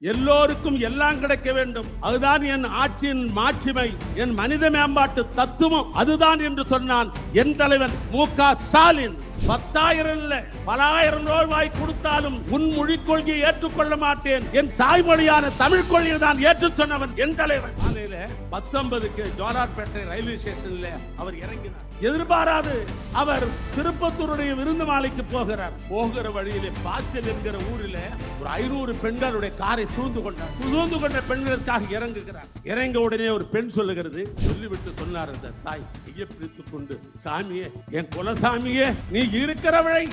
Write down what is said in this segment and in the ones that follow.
எல்லோருக்கும் எல்லாம் கிடைக்க வேண்டும். அதுதான் என் ஆட்சியின் மாட்சிமை என் மனித மேம்பாட்டு தத்துவம். அதுதான் என்று சொன்னான் என் தலைவன் மு க ஸ்டாலின். பத்தாயிரம் இல்ல பலாயிரம் ரூபாய் கொடுத்தாலும் உன் மொழி கொள்கையை ஏற்றுக்கொள்ள மாட்டேன். என் தாய்மொழியான தமிழ் கொள்கையை தான் ஏற்றுச் சொன்னவன் என் தலைவன். காலையில பத்தொன்பதுக்கு ஜோலார்பேட்டை ரயில்வே ஸ்டேஷன்ல அவர் இறங்கினார். எதிர்பாராது அவர் திருப்பத்தூருடைய விருந்து மாலைக்கு போகிறார். போகிற வழியில பாச்சல் என்கிற ஊரில் ஒரு ஐநூறு பெண்களுடைய காரை சூழ்ந்து கொண்டார். சூழ்ந்து கொண்ட பெண்களுக்காக இறங்குகிறார். இறங்க உடனே ஒரு பெண் சொல்லுகிறது சொல்லிவிட்டு சொன்னார் அந்த தாய் கையை பிடித்துக் கொண்டு சாமியே என் குலசாமியே நீ இருக்கிறவளை.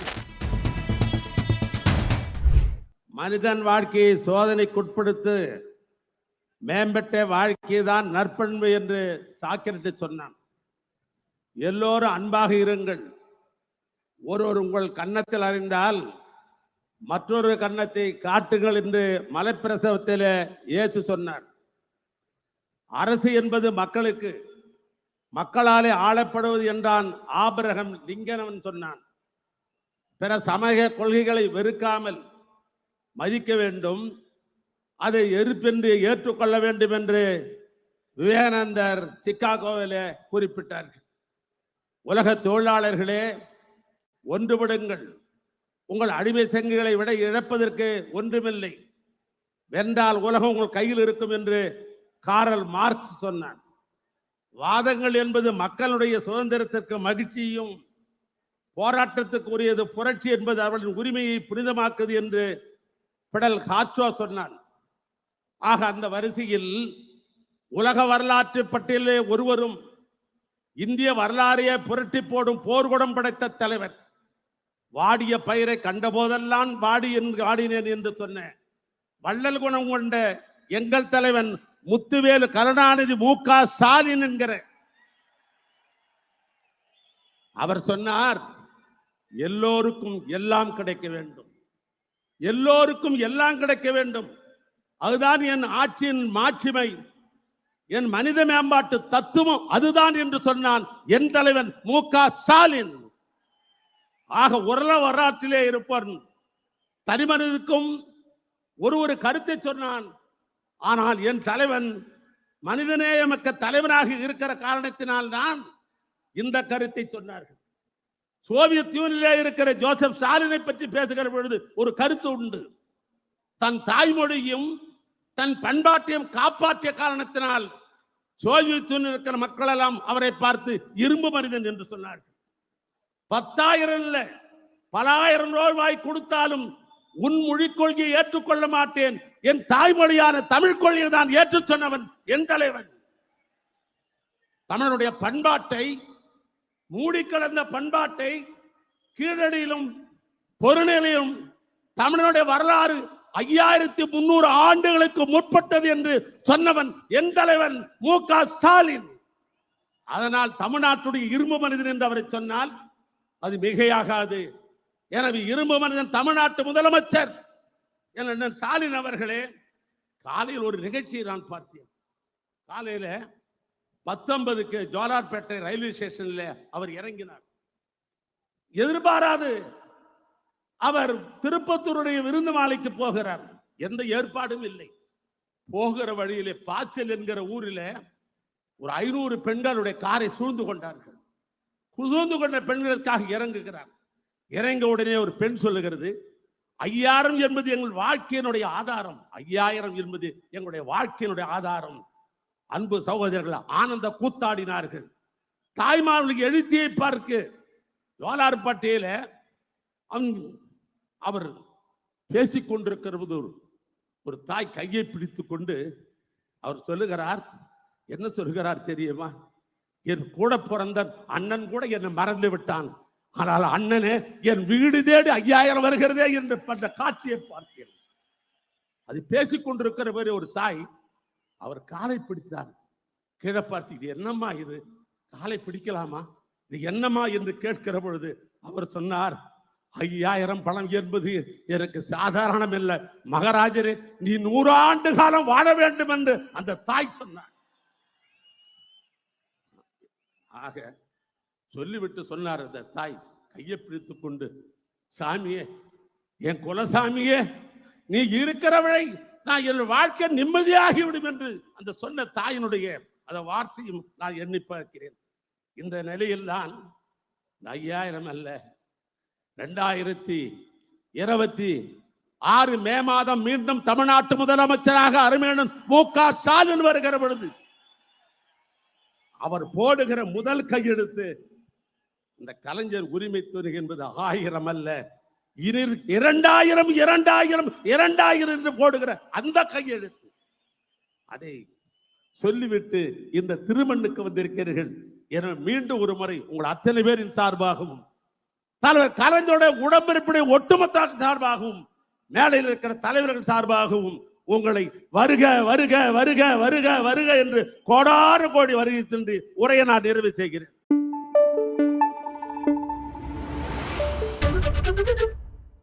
மனிதன் வாழ்க்கையை சோதனைக்குட்படுத்து மேம்பட்ட வாழ்க்கை தான் நற்பண்பு என்று சாக்கிரட்டு சொன்னான். எல்லோரும் அன்பாக இருங்கள். ஒருவர் உங்கள் கன்னத்தில் அறிந்தால் மற்றொரு கன்னத்தை காட்டுங்கள் என்று மலைப்பிரசவத்தில் இயேசு சொன்னார். அரசு என்பது மக்களுக்கு மக்களாலே ஆளப்படுவது என்றான் ஆபரகம் லிங்கனவன் சொன்னான். பிற சமய கொள்கைகளை வெறுக்காமல் மதிக்க வேண்டும். அதை எதிர்ப்பென்று ஏற்றுக்கொள்ள வேண்டும் என்று விவேகானந்தர் சிக்காகோவிலே குறிப்பிட்டார்கள். உலக தொழிலாளர்களே ஒன்றுபடுங்கள். உங்கள் அடிமை சங்கிகளை விட இழப்பதற்கு ஒன்றுமில்லை. வென்றால் உலகம் உங்கள் கையில் இருக்கும் என்று காரல் மார்க்ஸ் சொன்னான் வாதங்கள் என்பது மக்களுடைய சுதந்திரத்திற்கு மகிழ்ச்சியும் போராட்டத்துக்குரியது புரட்சி என்பது அவர்களின் உரிமையை புனிதமாக்குது என்று பிடல் காற்றோ சொன்னான். ஆக அந்த வரிசையில் உலக வரலாற்று பட்டியலே ஒருவரும் இந்திய வரலாறையே புரட்டி போடும் போர்குடம் படைத்த தலைவர். வாடிய பயிரை கண்டபோதெல்லாம் வாடி என்று வாடினேன் என்று சொன்ன வள்ளல் குணம் கொண்ட எங்கள் தலைவன் முத்துவேலு கருணாநிதி மு. க. ஸ்டாலின் என்கிற அவர் சொன்னார் எல்லோருக்கும் எல்லாம் கிடைக்க வேண்டும். எல்லோருக்கும் எல்லாம் கிடைக்க வேண்டும். அதுதான் என் ஆட்சியின் மாட்சிமை. என் மனித மேம்பாட்டு தத்துவம் அதுதான் என்று சொன்னான் என் தலைவன் மு க ஸ்டாலின். ஆக உரல வரலாற்றிலே இருப்பான் தனிமனிதனுக்கும் ஒரு ஒரு கருத்தை சொன்னான். ஆனால் என் தலைவன் மனிதநேயமக்க தலைவனாக இருக்கிற காரணத்தினால் தான் இந்த கருத்தை சொன்னார்கள். சோவியத் யூனியனிலே இருக்கிற ஜோசப் ஸ்டாலினை பற்றி பேசுகிற பொழுது ஒரு கருத்து உண்டு. தன் தாய்மொழியும் தன் பண்பாட்டையும் காப்பாற்றிய காரணத்தினால் சோவியத் இருக்கிற மக்கள் எல்லாம் அவரை பார்த்து இரும்பு மனிதன் என்று சொன்னார்கள். பத்தாயிரம் இல்ல பலாயிரம் ரூபாய் கொடுத்தாலும் உன் மொழிக் கொள்கையை ஏற்றுக்கொள்ள மாட்டேன். என் தாய்மொழியான தமிழ் கொள்கையை தான் ஏற்றுச் சொன்னவன் என் தலைவன். தமிழனுடைய பண்பாட்டை மூடி கலந்த பண்பாட்டை கீழடியிலும் பொருளிலும் தமிழனுடைய வரலாறு ஐயாயிரத்தி முன்னூறு ஆண்டுகளுக்கு முற்பட்டது என்று சொன்னவன் என் தலைவன் மு க ஸ்டாலின். அதனால் தமிழ்நாட்டுடைய இரும்பு மனிதன் என்று அவரை சொன்னால் அது மிகையாகாது. எனவே இரும்பு மனிதன் தமிழ்நாட்டு முதலமைச்சர் என ஸ்டாலின் அவர்களே காலையில் ஒரு நிகழ்ச்சியை நான் பார்த்தேன். காலையில பத்தொன்பதுக்கு ஜோலார்பேட்டை ரயில்வே ஸ்டேஷன்ல அவர் இறங்கினார். எதிர்பாராது. அவர் திருப்பத்தூருடைய விருந்து மாலைக்கு போகிறார். எந்த ஏற்பாடும் இல்லை. போகிற வழியிலே பாய்ச்சல் என்கிற ஊரிலே ஒரு ஐநூறு பெண்களுடைய காரை சூழ்ந்து கொண்டார்கள். சூழ்ந்து கொண்ட பெண்களுக்காக இறங்குகிறார். இறங்க உடனே ஒரு பெண் சொல்லுகிறது ஐயாயிரம் என்பது எங்கள் வாழ்க்கையினுடைய ஆதாரம். ஐயாயிரம் என்பது எங்களுடைய வாழ்க்கையினுடைய ஆதாரம். அன்பு சகோதரர்கள் ஆனந்த கூத்தாடினார்கள். தாய்மார்களுக்கு எழுச்சியை பார்க்கு ஜோலார்பட்டியில அவன் அவர் பேசிக்கொண்டிருக்கிறது ஒரு ஒரு தாய் கையை பிடித்து கொண்டு அவர் சொல்லுகிறார் என்ன சொல்லுகிறார் தெரியுமா? என் கூட பிறந்த அண்ணன் கூட என்னை மறந்து விட்டான். ஆனால் அண்ணனே என் வீடு தேடி ஐயாயிரம் வருகிறதே என்று பண்ற காட்சியை பார்த்தேன் அது பேசிக்கொண்டிருக்கிற மாதிரி ஒரு தாய் அவர் காலை பிடித்தார். கீழே பார்த்து இது என்னம்மா இது? காலை பிடிக்கலாமா? இது என்னம்மா என்று கேட்கிற பொழுது அவர் சொன்னார் ஐயாயிரம் பணம் என்பது எனக்கு சாதாரணம் இல்லை மகராஜரே நீ நூறாண்டு காலம் வாழ வேண்டும் என்று அந்த தாய் சொன்னார். ஆக சொல்லிவிட்டு சொன்னார் அந்த தாய் கையை பிடித்துக் கொண்டு சாமியே என் குலசாமியே நீ இருக்கிறவளை நான் என் வாழ்க்கை நிம்மதியாகிவிடும் என்று அந்த சொன்ன தாயினுடைய அந்த வார்த்தையும் நான் எண்ணி பார்க்கிறேன். இந்த நிலையில் தான் ஐயாயிரம் அல்ல ரெண்டாயிரத்தி இருபத்தி ஆறு மே மாதம் மீண்டும் தமிழ்நாட்டு முதலமைச்சராக அருமையன் மு க ஸ்டாலின் வருகிற பொழுது அவர் போடுகிற முதல் கையெழுத்து இந்த கலைஞர் உரிமை துறை என்பது ஆயிரம் அல்ல இரண்டாயிரம் இரண்டாயிரம் இரண்டாயிரம் என்று போடுகிற அந்த கையெழுத்து. அதை சொல்லிவிட்டு இந்த திருமண்ணுக்கு வந்திருக்கிறீர்கள். என மீண்டும் ஒரு முறை உங்கள் அத்தனை பேரின் சார்பாகவும் தலைவர் கலைஞருடைய உடம்பிருப்பினை ஒட்டுமொத்த சார்பாகவும் மேலையில் இருக்கிற தலைவர்கள் சார்பாகவும் உங்களை வருக வருக வருக வருக வருக என்று கோடாறு கோடி வருகை சென்று உரையை நான் நிறைவு செய்கிறேன்.